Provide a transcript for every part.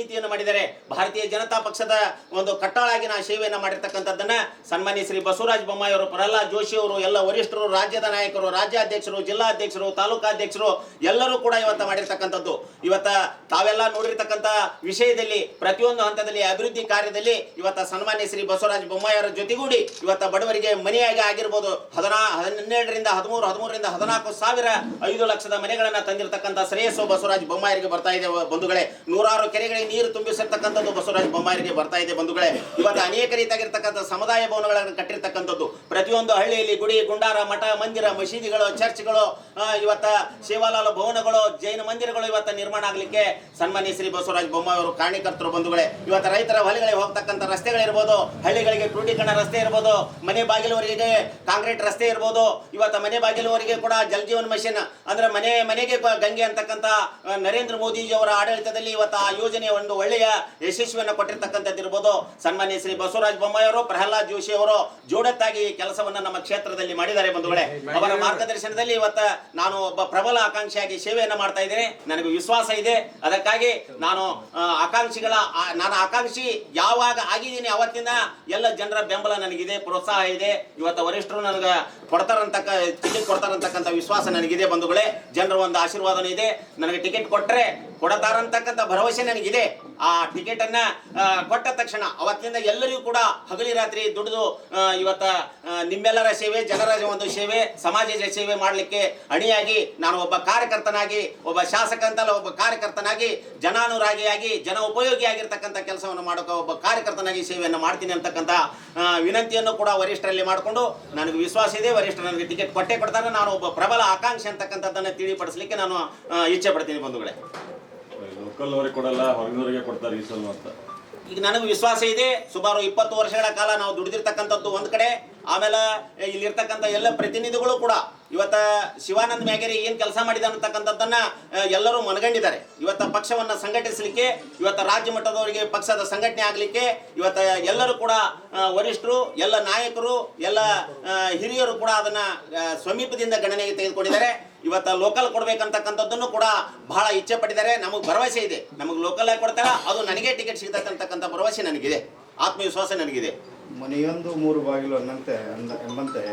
ನೀತಿಯನ್ನು ಮಾಡಿದರೆ ಭಾರತೀಯ ಜನತಾ ಪಕ್ಷದ ಒಂದು ಕಟ್ಟಾಳಾಗಿ ನಾ ಸೇವೆಯನ್ನು ಮಾಡಿರ್ತಕ್ಕಂಥದ್ದನ್ನ ಸನ್ಮಾನ್ಯ ಶ್ರೀ ಬಸವರಾಜ ಬೊಮ್ಮಾಯಿ ಅವರು, ಪ್ರಹ್ಲಾದ್ ಜೋಶಿ ಅವರು, ಎಲ್ಲ ವರಿಷ್ಠರು, ರಾಜ್ಯದ ನಾಯಕರು, ರಾಜ್ಯಾಧ್ಯಕ್ಷರು, ಜಿಲ್ಲಾಧ್ಯಕ್ಷರು, ತಾಲೂಕಾಧ್ಯಕ್ಷರು ಎಲ್ಲರೂ ಕೂಡ ಇವತ್ತು ಮಾಡಿರ್ತಕ್ಕಂಥದ್ದು. ಇವತ್ತ ತಾವೆಲ್ಲ ನೋಡಿರ್ತಕ್ಕಂಥ ವಿಷಯದಲ್ಲಿ, ಪ್ರತಿಯೊಂದು ಹಂತದಲ್ಲಿ, ಅಭಿವೃದ್ಧಿ ಕಾರ್ಯದಲ್ಲಿ ಇವತ್ತ ಸನ್ಮಾನ್ಯ ಶ್ರೀ ಬಸವರಾಜ ಬೊಮ್ಮಾಯಿ ಅವರ ಜೊತೆಗೂಡಿ ಇವತ್ತ ಬಡವರಿಗೆ ಮನೆಯಾಗಿ ಆಗಿರ್ಬೋದು. ಹದಿನಾ, ಹನ್ನೆರಡರಿಂದ ಹದಿಮೂರು, ಹದಿಮೂರರಿಂದ ಹದಿನಾಲ್ಕು ಸಾವಿರ ಐದು ಲಕ್ಷದ ಮನೆಗಳನ್ನು ತಂದಿರತಕ್ಕಂಥ ಶ್ರೇಯಸ್ಸು ಬಸವರಾಜ ಬೊಮ್ಮಾಯರಿಗೆ ಬರ್ತಾ ಇದೆ ಬಂಧುಗಳೇ. ನೂರಾರು ಕೆರೆಗಳಿಗೆ ನೀರು ತುಂಬಿಸಿರ್ತಕ್ಕಂಥದ್ದು ಬಸವರಾಜ ಬೊಮ್ಮಾಯಿಗೆ ಬರ್ತಾ ಇದೆ ಬಂಧುಗಳೇ. ಇವತ್ತು ಅನೇಕ ರೀತಿಯಾಗಿರ್ತಕ್ಕಂಥ ಸಮುದಾಯ ಭವನಗಳನ್ನು ಕಟ್ಟಿರ್ತಕ್ಕಂಥದ್ದು. ಪ್ರತಿಯೊಂದು ಹಳ್ಳಿಯಲ್ಲಿ ಗುಡಿ, ಗುಂಡಾರ, ಮಠ, ಮಂದಿರ, ಮಸೀದಿಗಳು, ಚರ್ಚ್ಗಳು ಇವತ್ತ ಶಿವಾಲಾಲ ಭವನಗಳು, ಜೈನ ಮಂದಿರಗಳು ಇವತ್ತ ನಿರ್ಮಾಣ ಆಗಲಿಕ್ಕೆ ಸನ್ಮಾನ್ಯ ಶ್ರೀ ಬಸವರಾಜ ಬೊಮ್ಮಾಯಿ ಅವರು ಕಾರಣೀಕರ್ತರು ಬಂಧುಗಳೇ. ಇವತ್ತು ರೈತರ ಹೊಲಗಳಿಗೆ ಹೋಗ್ತಕ್ಕಂಥ ರಸ್ತೆಗಳಿರ್ಬೋದು ಹಳ್ಳಿಗಳಿಗೆ ಕ್ರೋಢೀಕರಣ ರಸ್ತೆ ಇರ್ಬೋದು, ಮನೆ ಬಾಗಿಲವರಿಗೆ ಕಾಂಕ್ರೀಟ್ ರಸ್ತೆ ಇರ್ಬೋದು, ಇವತ್ತು ಮನೆ ಬಾಗಿಲವರಿಗೆ ಕೂಡ ಜಲ್ ಜೀವನ್ ಮಿಷನ್ ಅಂದ್ರೆ ಮನೆ, ಮನೆಗೆ ಗಂಗೆ ಅಂತಕ್ಕಂಥ ನರೇಂದ್ರ ಮೋದಿಜಿ ಅವರ ಆಡಳಿತದಲ್ಲಿ ಇವತ್ತು ಆ ಯೋಜನೆ ಒಂದು ಒಳ್ಳೆಯ ಯಶಸ್ವಿಯನ್ನು ಕೊಟ್ಟಿರ್ತಕ್ಕಂಥದ್ದು ಇರ್ಬೋದು. ಸನ್ಮಾನ್ಯ ಶ್ರೀ ಬಸವರಾಜ ಬೊಮ್ಮಾಯಿ ಪ್ರಹ್ಲಾದ್ ಜೋಶಿ ಅವರು ಜೋಡತ್ತಾಗಿ ಕೆಲಸವನ್ನ ನಮ್ಮ ಕ್ಷೇತ್ರದಲ್ಲಿ ಮಾಡಿದ್ದಾರೆ ಬಂಧುಗಳೇ. ಅವರ ಮಾರ್ಗದರ್ಶನದಲ್ಲಿ ಇವತ್ತ ನಾನು ಒಬ್ಬ ಪ್ರಬಲ ಆಕಾಂಕ್ಷಿಯಾಗಿ ಸೇವೆಯನ್ನು ಮಾಡ್ತಾ ಇದ್ದೇನೆ. ನನಗೆ ವಿಶ್ವಾಸ ಇದೆ. ಅದಕ್ಕಾಗಿ ನಾನು ಆಕಾಂಕ್ಷಿಗಳ ನಾನು ಆಕಾಂಕ್ಷಿ ಯಾವಾಗ ಆಗಿದ್ದೀನಿ ಅವತ್ತಿನ ಎಲ್ಲ ಜನರ ಬೆಂಬಲ ನನಗಿದೆ, ಪ್ರೋತ್ಸಾಹ ಇದೆ. ಇವತ್ತು ವರಿಷ್ಠರು ನನಗೆ ಕೊಡ್ತಾರಂತಕ್ಕ ಟಿಕೆಟ್ ಕೊಡ್ತಾರಂತಕ್ಕಂಥ ವಿಶ್ವಾಸ ನನಗಿದೆ ಬಂಧುಗಳೇ. ಜನರ ಒಂದು ಆಶೀರ್ವಾದನೂ ಇದೆ. ನನಗೆ ಟಿಕೆಟ್ ಕೊಟ್ಟರೆ ಕೊಡತಾರಂತಕ್ಕಂಥ ಭರವಸೆ ನನಗಿದೆ. ಆ ಟಿಕೆಟ್ ಅನ್ನ ಕೊಟ್ಟ ತಕ್ಷಣ ಅವತ್ತಿಂದ ಎಲ್ಲರಿಗೂ ಕೂಡ ಹಗಲಿ ರಾತ್ರಿ ದುಡಿದು ಇವತ್ತ ನಿಮ್ಮೆಲ್ಲರ ಸೇವೆ, ಜನರ ಒಂದು ಸೇವೆ, ಸಮಾಜದ ಸೇವೆ ಮಾಡಲಿಕ್ಕೆ ಅಣಿಯಾಗಿ ನಾನು ಒಬ್ಬ ಕಾರ್ಯಕರ್ತನಾಗಿ, ಒಬ್ಬ ಶಾಸಕ ಅಂತಲ್ಲ ಒಬ್ಬ ಕಾರ್ಯಕರ್ತನಾಗಿ, ಜನಾನುರಾಗಿಯಾಗಿ, ಜನ ಉಪಯೋಗಿಯಾಗಿರ್ತಕ್ಕಂಥ ಕೆಲಸವನ್ನು ಮಾಡೋಕೆ ಒಬ್ಬ ಕಾರ್ಯಕರ್ತನಾಗಿ ಸೇವೆಯನ್ನು ಮಾಡ್ತೀನಿ ಅಂತಕ್ಕಂಥ ವಿನಂತಿಯನ್ನು ಕೂಡ ವರಿಷ್ಠರಲ್ಲಿ ಮಾಡಿಕೊಂಡು ನನಗೆ ವಿಶ್ವಾಸ ಇದೆ. ವರಿಷ್ಠರು ನನಗೆ ಟಿಕೆಟ್ ಕೊಟ್ಟೆ ಕೊಡ್ತಾರೆ. ನಾನು ಒಬ್ಬ ಪ್ರಬಲ ಆಕಾಂಕ್ಷೆ ಅಂತಕ್ಕಂಥದ್ದನ್ನು ತಿಳಿಪಡಿಸಲಿಕ್ಕೆ ನಾನು ಇಚ್ಛೆ ಪಡ್ತೀನಿ ಬಂಧುಗಳೇ. ಲೋಕಲ್ ಅವರಿಗೆ ಕೊಡಲ್ಲ, ಹೊರಗಿನವರಿಗೆ ಕೊಡ್ತಾರೆ ಈ ಸಲ ಅಂತ ಈಗ ನನಗೆ ವಿಶ್ವಾಸ ಇದೆ, ಸುಮಾರು ಇಪ್ಪತ್ತು ವರ್ಷಗಳ ಕಾಲ ನಾವು ದುಡಿದಿರ್ತಕ್ಕಂಥದ್ದು ಒಂದು ಕಡೆ. ಆಮೇಲೆ ಇಲ್ಲಿರ್ತಕ್ಕಂಥ ಎಲ್ಲ ಪ್ರತಿನಿಧಿಗಳು ಕೂಡ ಇವತ್ತ ಶಿವಾನಂದ ಮ್ಯಾಗೇರಿ ಏನು ಕೆಲಸ ಮಾಡಿದ ಅಂತಕ್ಕಂಥದ್ದನ್ನ ಎಲ್ಲರೂ ಮನಗಂಡಿದ್ದಾರೆ. ಇವತ್ತ ಪಕ್ಷವನ್ನ ಸಂಘಟಿಸಲಿಕ್ಕೆ, ಇವತ್ತ ರಾಜ್ಯ ಮಟ್ಟದವರಿಗೆ ಪಕ್ಷದ ಸಂಘಟನೆ ಆಗಲಿಕ್ಕೆ, ಇವತ್ತ ಎಲ್ಲರೂ ಕೂಡ ವರಿಷ್ಠರು, ಎಲ್ಲ ನಾಯಕರು, ಎಲ್ಲ ಹಿರಿಯರು ಕೂಡ ಅದನ್ನ ಸಮೀಪದಿಂದ ಗಣನೆಗೆ ತೆಗೆದುಕೊಂಡಿದ್ದಾರೆ. ಇವತ್ತ ಲೋಕಲ್ ಕೊಡ್ಬೇಕಂತಕ್ಕಂಥದ್ದನ್ನು ಕೂಡ ಬಹಳ ಇಚ್ಛೆ ಪಟ್ಟಿದ್ದಾರೆ. ನಮಗೆ ಭರವಸೆ ಇದೆ. ನಮಗೆ ಲೋಕಲ್ ಆಗಿ ಕೊಡ್ತಾರ. ಅದು ನನಗೆ ಟಿಕೆಟ್ ಸಿಗ್ತದೆ ಭರವಸೆ ನನಗಿದೆ. ಆತ್ಮವಿಶ್ವಾಸ ನನಗಿದೆ. ಮನೆಯೊಂದು ಮೂರು ಬಾಗಿಲು ಅನ್ನಂತೆ ಅಂದ ಎಂಬಂತೆ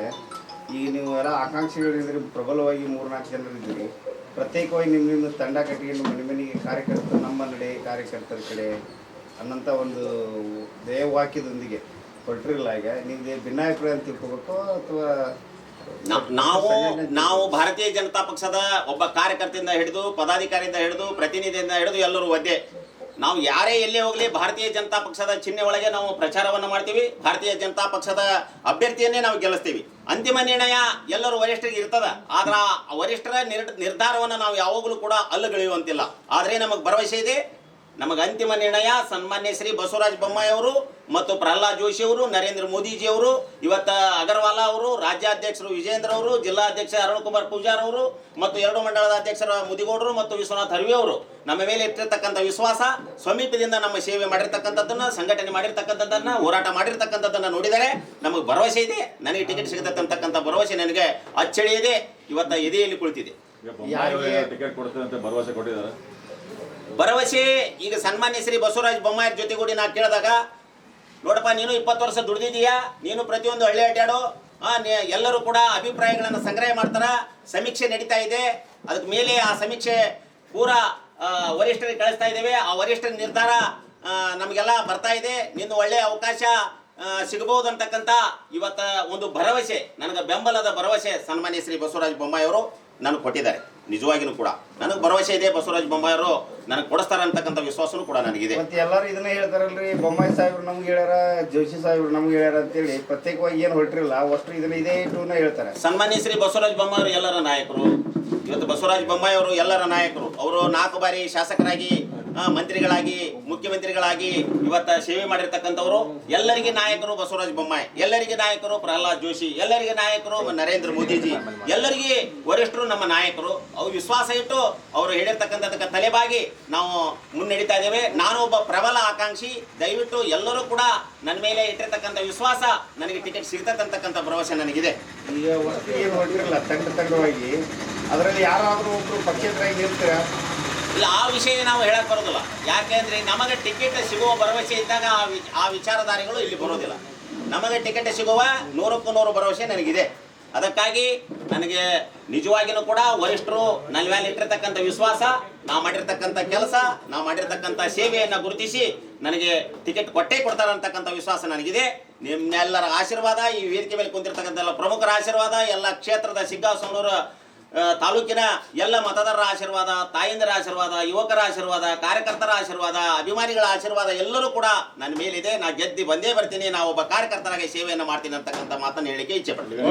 ಈಗ ನೀವು ಎಲ್ಲ ಆಕಾಂಕ್ಷಿಗಳಿದ್ದೀರಿ ಪ್ರಬಲವಾಗಿ ಮೂರು ನಾಲ್ಕು ಜನರಿದ್ದೀರಿ ಪ್ರತ್ಯೇಕವಾಗಿ ನಿಮ್ಮ ತಂಡ ಕಟ್ಟಿಕೊಂಡು ಮನೆ ಮನೆಗೆ ಕಾರ್ಯಕರ್ತರು ನಮ್ಮ ನಡೆ ಕಾರ್ಯಕರ್ತರ ಕಡೆ ಅನ್ನಂಥ ಒಂದು ದೇವವಾಕ್ಯದೊಂದಿಗೆ ಕೊಟ್ಟಿರಲಿಲ್ಲ ಈಗ ನಿಮಗೆ ಭಿನ್ನಾಭಿಪ್ರಾಯ ಅಂತ ತಿಳ್ಕೋಬೇಕು ಅಥವಾ ನಾವು ನಾವು ಭಾರತೀಯ ಜನತಾ ಪಕ್ಷದ ಒಬ್ಬ ಕಾರ್ಯಕರ್ತೆಯಿಂದ ಹಿಡಿದು ಪದಾಧಿಕಾರಿಯಿಂದ ಹಿಡಿದು ಪ್ರತಿನಿಧಿಯಿಂದ ಹಿಡಿದು ಎಲ್ಲರೂ ಒದ್ದೆ. ನಾವು ಯಾರೇ ಎಲ್ಲೇ ಹೋಗಲಿ, ಭಾರತೀಯ ಜನತಾ ಪಕ್ಷದ ಚಿಹ್ನೆ ಒಳಗೆ ನಾವು ಪ್ರಚಾರವನ್ನು ಮಾಡ್ತೀವಿ. ಭಾರತೀಯ ಜನತಾ ಪಕ್ಷದ ಅಭ್ಯರ್ಥಿಯನ್ನೇ ನಾವು ಗೆಲ್ಲಿಸ್ತೀವಿ. ಅಂತಿಮ ನಿರ್ಣಯ ಎಲ್ಲರೂ ವರಿಷ್ಠರಿಗೆ ಇರ್ತದ. ಆದ್ರ ವರಿಷ್ಠರ ನಿರ್- ನಿರ್ಧಾರವನ್ನು ನಾವು ಯಾವಾಗಲೂ ಕೂಡ ಅಲ್ಲಗಳಿಯುವಂತಿಲ್ಲ. ಆದರೆ ನಮಗೆ ಭರವಸೆ ಇದೆ. ನಮಗೆ ಅಂತಿಮ ನಿರ್ಣಯ ಸನ್ಮಾನ್ಯ ಶ್ರೀ ಬಸವರಾಜ ಬೊಮ್ಮಾಯಿ ಅವರು ಮತ್ತು ಪ್ರಹ್ಲಾದ್ ಜೋಶಿ ಅವರು ನರೇಂದ್ರ ಮೋದಿಜಿ ಅವರು ಇವತ್ತ ಅಗರ್ವಾಲ ಅವರು ರಾಜ್ಯಾಧ್ಯಕ್ಷರು ವಿಜೇಂದ್ರ ಅವರು ಜಿಲ್ಲಾಧ್ಯಕ್ಷ ಅರುಣ್ ಕುಮಾರ್ ಪೂಜಾರ್ ಅವರು ಮತ್ತು ಎರಡು ಮಂಡಳದ ಅಧ್ಯಕ್ಷರ ಮುದಿಗೌಡರು ಮತ್ತು ವಿಶ್ವನಾಥ್ ಹರ್ವಿ ಅವರು. ನಮ್ಮ ಮೇಲೆ ಇಟ್ಟಿರ್ತಕ್ಕಂಥ ವಿಶ್ವಾಸ ಸಮೀಪದಿಂದ ನಮ್ಮ ಸೇವೆ ಮಾಡಿರ್ತಕ್ಕಂಥದ್ದನ್ನ ಸಂಘಟನೆ ಮಾಡಿರ್ತಕ್ಕಂಥದ್ದನ್ನ ಹೋರಾಟ ಮಾಡಿರ್ತಕ್ಕಂಥದ್ದನ್ನ ನೋಡಿದರೆ ನಮಗೆ ಭರವಸೆ ಇದೆ. ನನಗೆ ಟಿಕೆಟ್ ಸಿಗುತ್ತೆ ಅಂತಕ್ಕಂಥ ಭರವಸೆ ನನಗೆ ಅಚ್ಚಳಿಯದೆ ಇವತ್ತ ಎದೆಯಲ್ಲಿ ಕುಳಿತಿದೆ. ಟಿಕೆಟ್ ಭರವಸೆ ಕೊಟ್ಟಿದ್ದಾರೆ. ಭರವಸೆ, ಈಗ ಸನ್ಮಾನ್ಯ ಶ್ರೀ ಬಸವರಾಜ ಬೊಮ್ಮಾಯಿ ಜೊತೆಗೂಡಿ ನಾ ಕೇಳಿದಾಗ, ನೋಡಪ್ಪ, ನೀನು ಇಪ್ಪತ್ತು ವರ್ಷ ದುಡಿದಿದೀಯಾ ನೀನು ಪ್ರತಿಯೊಂದು ಹಳ್ಳಿ ಅಡ್ಡಾಡು ಎಲ್ಲರೂ ಕೂಡ ಅಭಿಪ್ರಾಯಗಳನ್ನು ಸಂಗ್ರಹ ಮಾಡ್ತಾರ. ಸಮೀಕ್ಷೆ ನಡೀತಾ ಇದೆ. ಅದಕ್ಕೆ ಮೇಲೆ ಆ ಸಮೀಕ್ಷೆ ಪೂರಾ ವರಿಷ್ಠರಿಗೆ ಕಳಿಸ್ತಾ ಇದ್ದೇವೆ. ಆ ವರಿಷ್ಠರ ನಿರ್ಧಾರ ನಮಗೆಲ್ಲ ಬರ್ತಾ ಇದೆ. ನಿನ್ನ ಒಳ್ಳೆಯ ಅವಕಾಶ ಸಿಗಬಹುದು ಅಂತಕ್ಕಂಥ ಇವತ್ತ ಒಂದು ಭರವಸೆ, ನನಗೆ ಬೆಂಬಲದ ಭರವಸೆ ಸನ್ಮಾನ್ಯ ಶ್ರೀ ಬಸವರಾಜ ಬೊಮ್ಮಾಯಿ ಅವರು ನನಗೆ ಕೊಟ್ಟಿದ್ದಾರೆ. ನಿಜವಾಗಿನೂ ಕೂಡ. ನನಗೆ ಭರವಸೆ ಇದೆ ಬಸವರಾಜ ಬೊಮ್ಮಾಯಿ ಅವರು ನನಗೆ ಕೊಡಿಸ್ತಾರೆ ಅಂತಕ್ಕಂಥ ವಿಶ್ವಾಸನೂ ಕೂಡ ನನಗಿದೆ. ಮತ್ತೆ ಎಲ್ಲರೂ ಇದನ್ನ ಹೇಳ್ತಾರಲ್ರಿ ಬೊಮ್ಮಾಯಿ ಸಾಹೇಬ್ರು ನಮ್ಗೆ ಹೇಳ್ಯಾರ ಜೋಶಿ ಸಾಹೇಬ್ರು ನಮ್ಗೆ ಹೇಳ್ಯಾರ ಅಂತೇಳಿ ಪ್ರತ್ಯೇಕವಾಗಿ ಏನು ಹೊರಟಿರಲ್ಲ ಅಷ್ಟು ಇದನ್ನ ಇದೇ ಟೂನ ಹೇಳ್ತಾರೆ. ಸನ್ಮಾನ್ಯ ಶ್ರೀ ಬಸವರಾಜ ಬೊಮ್ಮಾಯಿ ಅವರು ಎಲ್ಲರ ನಾಯಕರು. ಇವತ್ತು ಬಸವರಾಜ ಬೊಮ್ಮಾಯಿ ಅವರು ಎಲ್ಲರ ನಾಯಕರು. ಅವರು ನಾಲ್ಕು ಬಾರಿ ಶಾಸಕರಾಗಿ ಮಂತ್ರಿಗಳಾಗಿ, ಮುಖ್ಯಮಂತ್ರಿಗಳಾಗಿ ಇವತ್ತ ಸೇವೆ ಮಾಡಿರ್ತಕ್ಕಂಥವ್ರು ಎಲ್ಲರಿಗೆ ನಾಯಕರು ಬಸವರಾಜ ಬೊಮ್ಮಾಯಿ, ಎಲ್ಲರಿಗೆ ನಾಯಕರು ಪ್ರಹ್ಲಾದ್ ಜೋಶಿ, ಎಲ್ಲರಿಗೆ ನಾಯಕರು ನರೇಂದ್ರ ಮೋದಿಜಿ, ಎಲ್ಲರಿಗೆ ವರಿಷ್ಠರು ನಮ್ಮ ನಾಯಕರು. ಅವ್ರು ವಿಶ್ವಾಸ ಇಟ್ಟು ಅವರು ಹೇಳಿರ್ತಕ್ಕಂಥದಕ್ಕೆ ತಲೆಬಾಗಿ ನಾವು ಮುನ್ನಡೀತಾ ಇದ್ದೇವೆ. ನಾನು ಒಬ್ಬ ಪ್ರಬಲ ಆಕಾಂಕ್ಷಿ. ದಯವಿಟ್ಟು ಎಲ್ಲರೂ ಕೂಡ ನನ್ನ ಮೇಲೆ ಇಟ್ಟಿರ್ತಕ್ಕಂಥ ವಿಶ್ವಾಸ ನನಗೆ ಟಿಕೆಟ್ ಸಿಗ್ತಕ್ಕಂಥ ಅಂತಕ್ಕಂಥ ಭರವಸೆ ನನಗಿದೆ. ಈಗ ಏನು ಹೊರಟಿರಲ್ಲ ತಂಡ ಅದರಲ್ಲಿ ಯಾರಾದರೂ ಒಬ್ಬರು ಪಕ್ಷೇತರಾಗಿ ಇರ್ತೀರಾ ಇಲ್ಲ ಆ ವಿಷಯ ನಾವು ಹೇಳಕ್ ಬರೋದಿಲ್ಲ. ಯಾಕೆಂದ್ರೆ ನಮಗೆ ಟಿಕೆಟ್ ಸಿಗುವ ಭರವಸೆ ಇದ್ದಾಗ ಆ ವಿಚಾರಧಾರಿಗಳು ಇಲ್ಲಿ ಬರೋದಿಲ್ಲ. ನಮಗೆ ಟಿಕೆಟ್ ಸಿಗುವ ನೂರಕ್ಕೂ ನೂರು ಭರವಸೆ ನನಗಿದೆ. ಅದಕ್ಕಾಗಿ ನನಗೆ ನಿಜವಾಗಿಯೂ ಕೂಡ ವರಿಷ್ಠರು ನನ್ನ ಮೇಲೆ ಇಟ್ಟಿರ್ತಕ್ಕಂಥ ವಿಶ್ವಾಸ ನಾವು ಮಾಡಿರ್ತಕ್ಕಂಥ ಕೆಲಸ ನಾವು ಮಾಡಿರ್ತಕ್ಕಂಥ ಸೇವೆಯನ್ನು ಗುರುತಿಸಿ ನನಗೆ ಟಿಕೆಟ್ ಕೊಟ್ಟೇ ಕೊಡ್ತಾರೆ ಅಂತಕ್ಕಂಥ ವಿಶ್ವಾಸ ನನಗಿದೆ. ನಿಮ್ಮೆಲ್ಲರ ಆಶೀರ್ವಾದ ಈ ವೇದಿಕೆ ಮೇಲೆ ಕುಂತಿರ್ತಕ್ಕಂಥ ಎಲ್ಲ ಪ್ರಮುಖರ ಆಶೀರ್ವಾದ ಎಲ್ಲ ಕ್ಷೇತ್ರದ ಸಿಗ್ಗಾಸೋನೂರು ಆ, ತಾಲೂಕಿನ ಎಲ್ಲ ಮತದಾರರ ಆಶೀರ್ವಾದ, ತಾಯಂದಿರ ಆಶೀರ್ವಾದ, ಯುವಕರ ಆಶೀರ್ವಾದ, ಕಾರ್ಯಕರ್ತರ ಆಶೀರ್ವಾದ, ಅಭಿಮಾನಿಗಳ ಆಶೀರ್ವಾದ ಎಲ್ಲರೂ ಕೂಡ ನನ್ನ ಮೇಲಿದೆ. ನಾ ಗೆದ್ದಿ ಬಂದೇ ಬರ್ತೀನಿ. ನಾ ಒಬ್ಬ ಕಾರ್ಯಕರ್ತರಾಗಿ ಸೇವೆಯನ್ನು ಮಾಡ್ತೀನಿ ಅಂತಕ್ಕಂಥ ಮಾತನ್ನು ಹೇಳಿಕೆ ಇಚ್ಛೆ ಪಡ್ತೀನಿ.